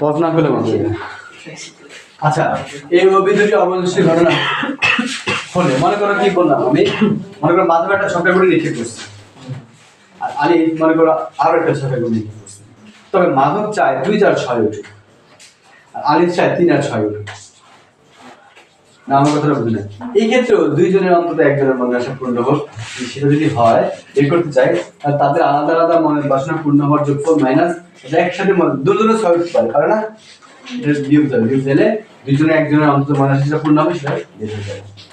পথ না পেলে বন্ধ হয়ে আচ্ছা এই অভিযোগটি অবশ্যই ঘটনা হলে মনে করো কি বললাম আমি? মনে করো মাধ্যমে একটা ছক্কা করে নিক্ষেপ করছি আর আলী মনে করো আরও একটা ছক্কা করে নিক্ষেপ করছি তবে মাধব চায় দুই চার ছয় উঠুক। আর আলী চায় তিন আর ছয় উঠুক। না, আমার কথাটা এই ক্ষেত্রেও দুইজনের অন্তত একজনের মনে পূর্ণ হোক। সেটা যদি হয় করতে চাই তাদের আলাদা আলাদা বাসনা পূর্ণ হওয়ার মাইনাস এটা একসাথে পারে না? দিলে একজনের অন্তত মনে সেটা পূর্ণ হবে, সেটা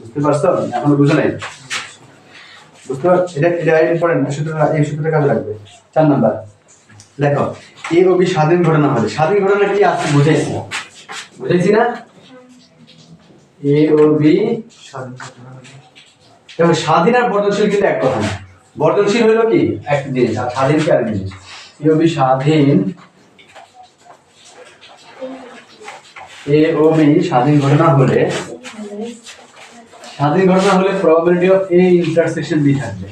বুঝতে পারছ? এখনও বুঝো নাই? বুঝতে পারছ? এটা এটা ইম্পর্টেন্ট এই সূত্রটা কাজে লাগবে। চার নাম্বার। দেখো এ অবি স্বাধীন ঘটনা হবে স্বাধীন ঘটনা কি আছে? বুঝাইছি বুঝাইছি না? দেখো স্বাধীন। আর বর্ধনশীল কিন্তু এক কথা না। বর্ধনশীল হলো কি? এক জিনিস, আর স্বাধীন কি আরেক জিনিস? এ ও বি স্বাধীন। এ ও বি স্বাধীন ঘটনা হলে, স্বাধীন ঘটনা হলে probability of A intersection B থাকবে।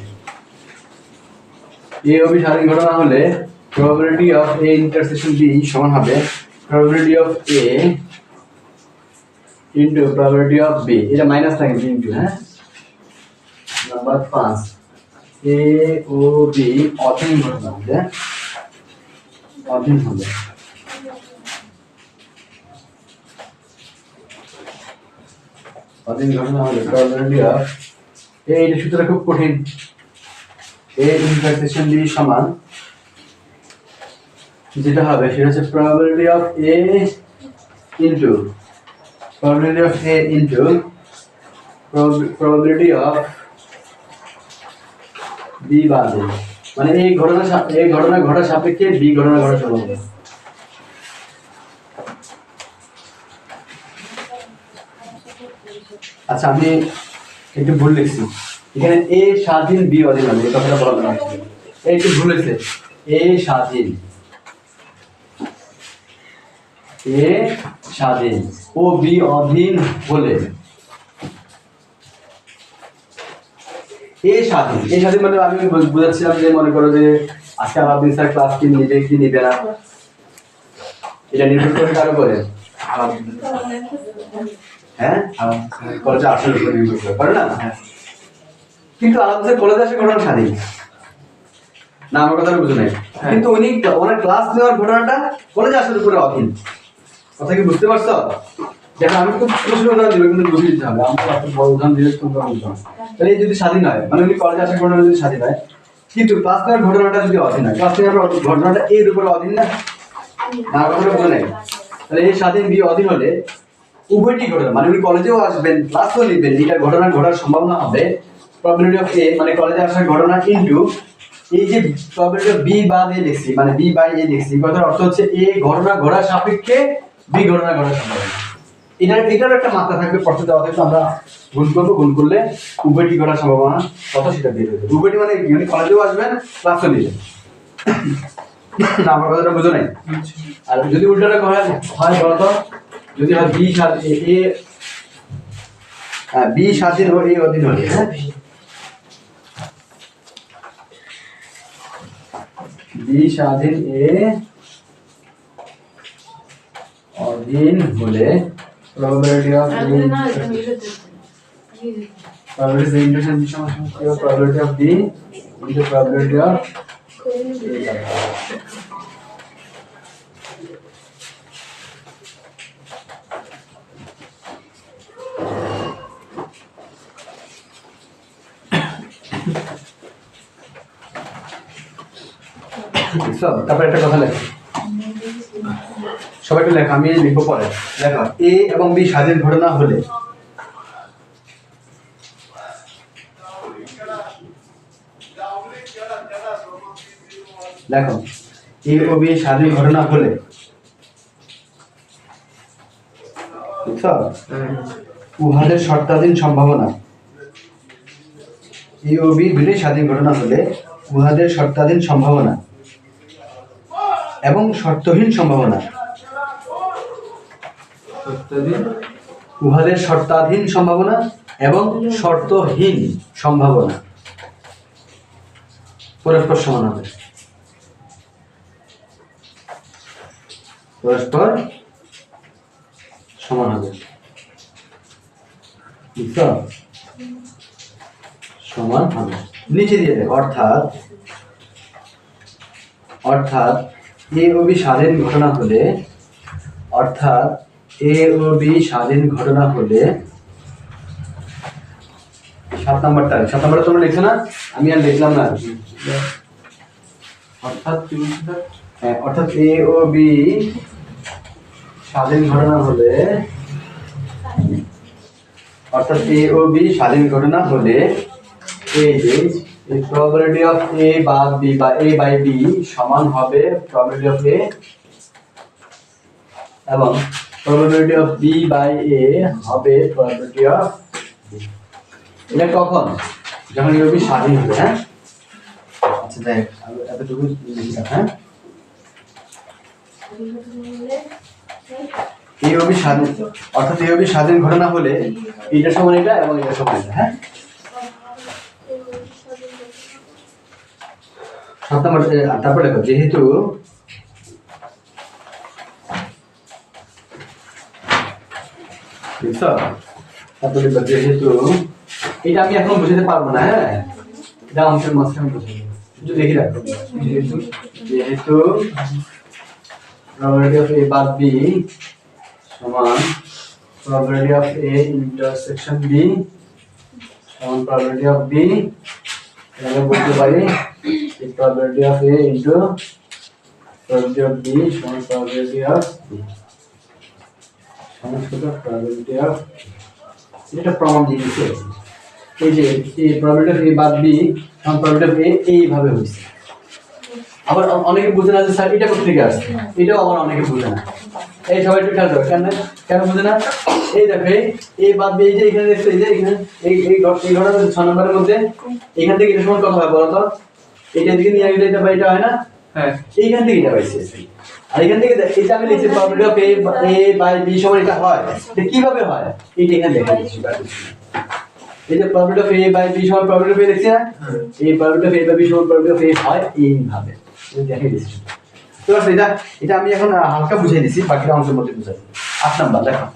এ ও বি স্বাধীন ঘটনা হলে probability of A intersection B সমান হবে। Probability of A into probability of B এটা মাইনাস থাকে ইন্টু হ্যাঁ? নাম্বার পাঁচ. এ ও বি অধীন ঘটনা হবে সূত্রটা খুব কঠিন। এ ইন্টারসেকশন বি সমান যেটা হবে, সেটা হচ্ছে probability of A into probability of A into prob- probability of B বাদে। মানে এই ঘটনা এই ঘটনা ঘটার সাপেক্ষে বি ঘটনা ঘটার সম্ভাবনা। আচ্ছা আমি একটু ভুল লিখছি। এখানে এ স্বাধীন বি অধীন হবে, এই কথাটা বলা না। এই একটু ভুল লিখছে এ স্বাধীন। এ স্বাধীন। ও বি অধীন হলে। এ স্বাধীন। এ স্বাধীন মানে আমি বুঝাচ্ছিলাম যে মনে করো যে আজকে আলাদিন স্যার ক্লাস কি নিবে কি নিবে না। এটা নির্ভর করে কারও করে? হ্যাঁ? কলেজে আসার উপর নির্ভর করে করে না? কিন্তু আলাদা স্যার কলেজে আসে ঘটনা স্বাধীন। না আমার কথা বুঝো নাই। কিন্তু উনি ওনার ক্লাস নেওয়ার ঘটনাটা কলেজে আসার উপরে অধীন। কথা কি বুঝতে পারছ? দেখো, আমি খুব প্রশ্ন উদাহরণ দিব, কিন্তু বুঝে দিতে হবে আমার একটা বড় উদাহরণ দিলে তোমরা বুঝতে তাহলে যদি স্বাধীন হয় মানে উনি কলেজে আসার ঘটনা যদি স্বাধীন হয়, কিন্তু ক্লাস নেওয়ার ঘটনাটা যদি অধীন হয় ক্লাস নেওয়ার ঘটনাটা এর উপরে অধীন না? না কথাটা বোঝা নাই। তাহলে এই স্বাধীন বি অধীন হলে উভয়টি ঘটনা? মানে উনি কলেজেও আসবেন ক্লাসও নিবেন, এটা ঘটনা ঘটার সম্ভাবনা হবে। প্রবাবিলিটি অফ এ মানে কলেজে আসার ঘটনা ইনটু এই যে প্রবাবিলিটি অফ বি বাদ এ লিখছি মানে বি বাই এ লিখছি কথার অর্থ হচ্ছে এ ঘটনা ঘটার সাপেক্ষে বি ঘটনা ঘটার সম্ভাবনা। এটার এটার একটা মাত্রা থাকবে, প্রশ্ন দেওয়া থাকবে, আমরা গুণ করব গুণ করলে উভয়টি ঘটার সম্ভাবনা কত সেটা বের হয়ে যাবে। মানে কি? কলেজেও আসবেন ক্লাসও নিবেন না, আমার কথাটা বুঝো নাই? আর যদি উল্টাটা হয় হয় বলতো, যদি হয় বি স্বাধীন এ হ্যাঁ বি স্বাধীন এ অধীন হলে হ্যাঁ? বি স্বাধীন এ অধীন হলে of probability of intuition সমান probability of B into probability of সব তারপরে একটা কথা লেখো সবাইকে লেখা আমি লিখব পরে। লেখা এ এবং বি স্বাধীন ঘটনা হলে। দেখো এ ও বি স্বাধীন ঘটনা হলে? উহাদের শর্তাধীন সম্ভাবনা। এ ও বি দুটোই স্বাধীন ঘটনা হলে উহাদের শর্তাধীন সম্ভাবনা এবং শর্তহীন সম্ভাবনা। উহাদের শর্তাধীন সম্ভাবনা এবং শর্তহীন সম্ভাবনা। পরস্পর সমান হবে পরস্পর সমান হবে। সমান হবে। নিচে দিয়ে দেখ অর্থাৎ অর্থাৎ এ ও স্বাধীন ঘটনা হলে, অর্থাৎ এ ও বি স্বাধীন ঘটনা হলে সাত নাম্বারটা সাত নাম্বারটা তোমরা লিখছো না? আমি আর লিখলাম না। অর্থাৎ হ্যাঁ, অর্থাৎ এ ও বি স্বাধীন ঘটনা হলে অর্থাৎ এ ও বি স্বাধীন ঘটনা হলে এই যে প্রবাবিলিটি অফ এ বা বি বা এ বাই বি সমান হবে প্রবাবিলিটি অফ এ এবং probability of B by A হবে প্রবাবিলিটি অফ এটা কখন? যখন ও স্বাধীন হবে হ্যাঁ? আচ্ছা দেখ এতটুকু হ্যাঁ? এই স্বাধীন, অর্থাৎ এই স্বাধীন ঘটনা হলে এটা সমান এটা এবং এটা সমান এটা হ্যাঁ? তারপর দেখো, যেহেতু বুঝছ তারপরে যেহেতু এটা আমি এখন বুঝাতে পারব হ্যাঁ এটা অংশের মাঝখানে বুঝে একটু দেখি রাখো যেহেতু যেহেতু of A bar B সমান probability of A intersection B সমান of B এটাকে বলতে পারি probability of A into probability of B সমান probability of B কত probability of এটা প্রমাণ দিয়ে দিচ্ছে এই যে এই A বার B সমান probability of A এইভাবে হয়েছে। আবার অনেকে বুঝে না যে স্যার এটা কোথা থেকে আসছে? এটাও আবার অনেকে বুঝে না। এই সবাই একটু খেয়াল করো কেন কেন বুঝে না? এই দেখো এই এই বাদ দিয়ে এই যে এখানে দেখছ এই যে এখানে এই এই এই ঘটনা ছ নম্বরের মধ্যে। এখান থেকে এটা সমান কথা হয় বলো তো? এটা দিকে নিয়ে গেলে এটা বা এটা হয় না? হ্যাঁ। এইখান থেকে এটা পাইছে আর এখান থেকে দেখ, এটা আমি লিখছি problem of A A by B সমান এটা হয়। এটা কীভাবে হয়? এইটা এখানে দেখা। দিচ্ছি এই যে problem of A by B সমান প্রবলেম অফ এ দেখছি না? এই problem of A by B সমান প্রবলেম অফ এ হয় এইভাবে। এটা দেখে দিচ্ছি তো এটা এটা আমি এখন হালকা বুঝিয়ে দিচ্ছি বাকিটা অংশের মধ্যে বুঝাই। আট নাম্বার দেখো।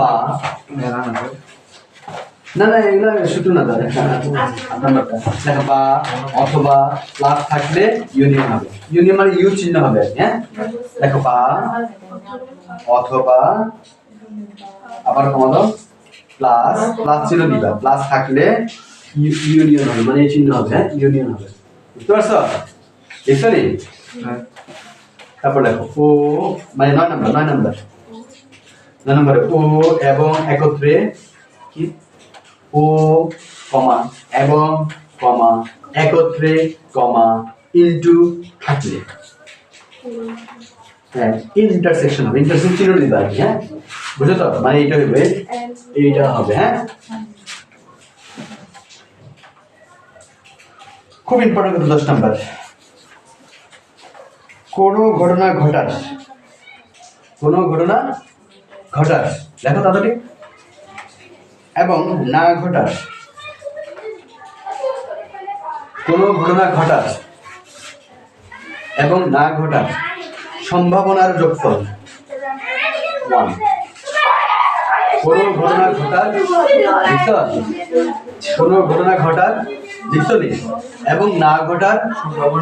বা না না এগুলো শুধু না দাদা আট নাম্বারটা দেখো বা অথবা প্লাস থাকলে ইউনিয়ন হবে। ইউনিয়ন মানে ইউ চিহ্ন হবে হ্যাঁ? দেখো বা অথবা আবার কমালো প্লাস প্লাস চিহ্ন দিবা। প্লাস থাকলে ইউ- ইউনিয়ন হবে মানে চিহ্ন হবে হ্যাঁ? ইউনিয়ন হবে। বুঝতে পারছ? দেখছ নি? হ্যাঁ। তারপর দেখো ও মানে নয় নম্বর নয় নম্বর। নয় নম্বরে ও এবং একত্রে কি? ও, কমা, এবং কমা, একত্রে কমা, ইনটু থাকলে। হ্যাঁ ইন্টারসেকশন হবে। ইন্টারসেকশন চিহ্ন দিতে আর হ্যাঁ? বুঝছ তো? মানে এইটা হবে এইটা হবে হ্যাঁ? খুব ইম্পর্টেন্ট দশ নাম্বার। কোনো ঘটনা ঘটাস কোনো ঘটনা ঘটাস দেখো তাড়াতাড়ি এবং না ঘটাস কোনো ঘটনা ঘটাস এবং না ঘটাস সম্ভাবনার যোগফল কোনো ঘটনা ঘটার? কোনো ঘটনা ঘটার নি? এবং না ঘটার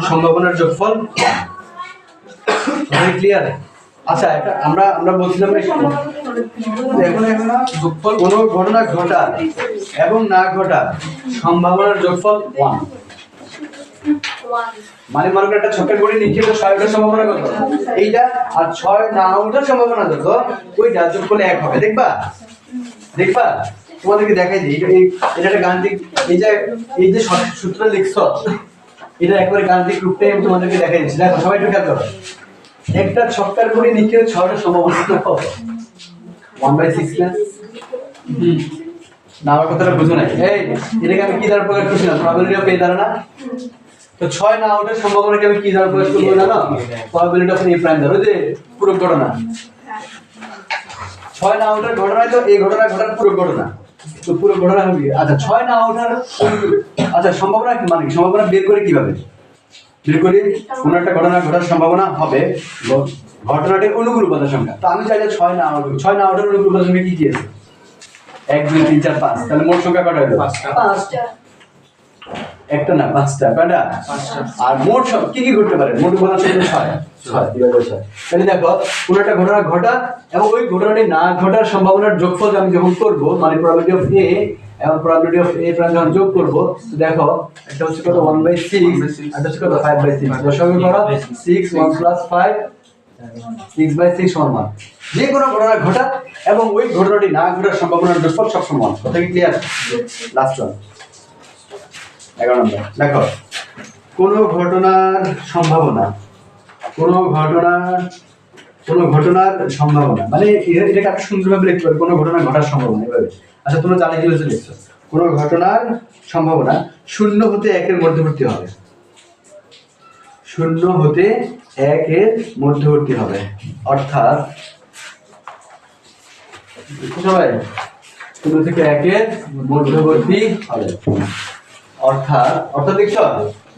সম্ভাবনার যোগফল ক্লিয়ার আচ্ছা একটা আমরা আমরা বলছিলাম যোগফল কোনো ঘটনা ঘটা এবং না ঘটা, সম্ভাবনার যোগফল ওয়ান মানে মনে করো একটা ছকের বড়ি সম্ভাবনা কত? এইটা আর ছয় না ওঠার সম্ভাবনা এক হবে। দেখবা? দেখবা? তোমাদেরকে দেখাই এটা একটা এই যে এই যে সূত্র লিখছো, এটা একবারে গাণিতিক রূপটাই আমি তোমাদেরকে দেখাই দিচ্ছি। দেখো, সবাই একটু খেয়াল করো। একটা ছক্কার বড়ি নিচে ছয়টা সম্ভাবনা কত? ওয়ান বাই সিক্স না না আমার কথাটা বুঝো নাই। এই, এটাকে আমি কি দ্বারা প্রকাশ করছিলাম প্রবাবিলিটি অফ এ দ্বারা না? তো ছয় না ওঠার সম্ভাবনাকে আমি কি দ্বারা প্রকাশ করব জানো? প্রবাবিলিটি অফ এ প্রাইম ধরো যে পুরো ঘটনা। ছয় না ওঠার ঘটনায় তো এই ঘটনা ঘটার পুরো ঘটনা। তো পুরো ঘটনা হবে আচ্ছা ছয় না ওঠার আচ্ছা সম্ভাবনা মানে সম্ভাবনা বের করে কীভাবে? বের করি কোনো একটা ঘটনা ঘটার সম্ভাবনা হবে। ঘটনাটির অনুকূল উপাদান সংখ্যা তো আমি চাইলে ছয় না আউট ছয় না আউটের অনুকূল উপাদান সংখ্যা কি কি আছে? এক দুই তিন চার পাঁচ। তাহলে মোট সংখ্যা কটা হলো? পাঁচটা। পাঁচটা। একটা না পাঁচটা। কয়টা পাঁচটা। আর মোট সব কি কি ঘটতে পারে? মোট উপাদান সংখ্যা ছয়। ছয় ছয়? তাহলে দেখো কোনো একটা ঘটনা ঘটা এবং ওই ঘটনাটি না ঘটার সম্ভাবনার যোগফল আমি যখন করব মানে প্রবাবিলিটি অফ এ এবং প্রবাবিলিটি অফ এ প্রাইম যখন যোগ করব তো দেখো একটা হচ্ছে কত? 1 বাই 6 একটা হচ্ছে কত? 5 বাই 6 দশমিক করো 6 1 প্লাস 5 সিক্স বাই সিক্স সমান যে কোনো ঘটনা ঘটা এবং ওই ঘটনাটি না ঘটার সম্ভাবনার যোগফল সব সমান কথা কি ক্লিয়ার লাস্ট ওয়ান এগারো নম্বর। দেখো, কোনো ঘটনার সম্ভাবনা, কোনো ঘটনার কোনো ঘটনার সম্ভাবনা মানে এটা- এটাকে আরও সুন্দরভাবে লিখতে পারবে কোনো ঘটনা ঘটার সম্ভাবনা এভাবে। আচ্ছা তোমরা জানে কি হচ্ছে লিখছো? কোনো ঘটনার সম্ভাবনা শূন্য হতে একের মধ্যবর্তী হবে। শূন্য হতে একের মধ্যবর্তী হবে। অর্থাৎ সবাই শূন্য থেকে একের মধ্যবর্তী হবে। অর্থাৎ অর্থাৎ দেখছ?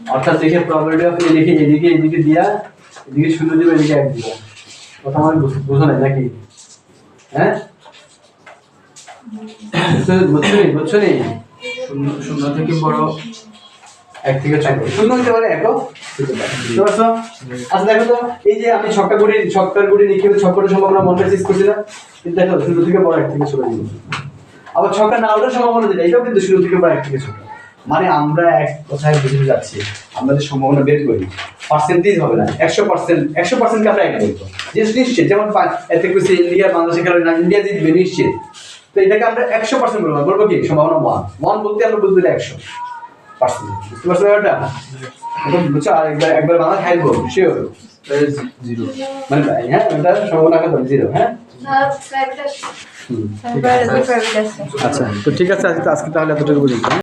অর্থাৎ দেখে প্রবাবিলিটি অফ এদিকে এদিকে এদিকে দিয়া, এদিকে শূন্য দিবে, এদিকে এক দিবে। কথা আমার বুঝ- বুঝো নাই নাকি? হ্যাঁ? বুঝছো- নি? বুঝছ নি? শূন্য থেকে বড়। এক থেকে হতে পারে একও আচ্ছা দেখো তো, এই যে আমি সম্ভাবনা দেখো থেকে বড় ছোট আবার সম্ভাবনা এটাও কিন্তু থেকে মানে আমরা এক কথায় বুঝতে যাচ্ছি, আমরা যে সম্ভাবনা বের করি পার্সেন্টেজ হবে না, একশো পার্সেন্ট একশো পার্সেন্টকে আমরা এক বলব। যে নিশ্চিত, যেমন এতে ইন্ডিয়া বাংলাদেশে খেলা না ইন্ডিয়া জিতবে নিশ্চিত। তো এটাকে আমরা একশো পার্সেন্ট বলব। বলব কি? সম্ভাবনা ওয়ান ওয়ান বলতে আমরা বলব একশো। পার্সেন্ট বুঝতে পারছ ব্যাপারটা? এখন বুঝছ আর একবার একবার বাংলা খাইবো শিওর জিরো মানে হ্যাঁ? ওটা সম্ভাবনা কত জিরো হ্যাঁ? হুম, ঠিক আছে। আচ্ছা তো ঠিক আছে আজকে আজকে তাহলে এতটুকু বুঝি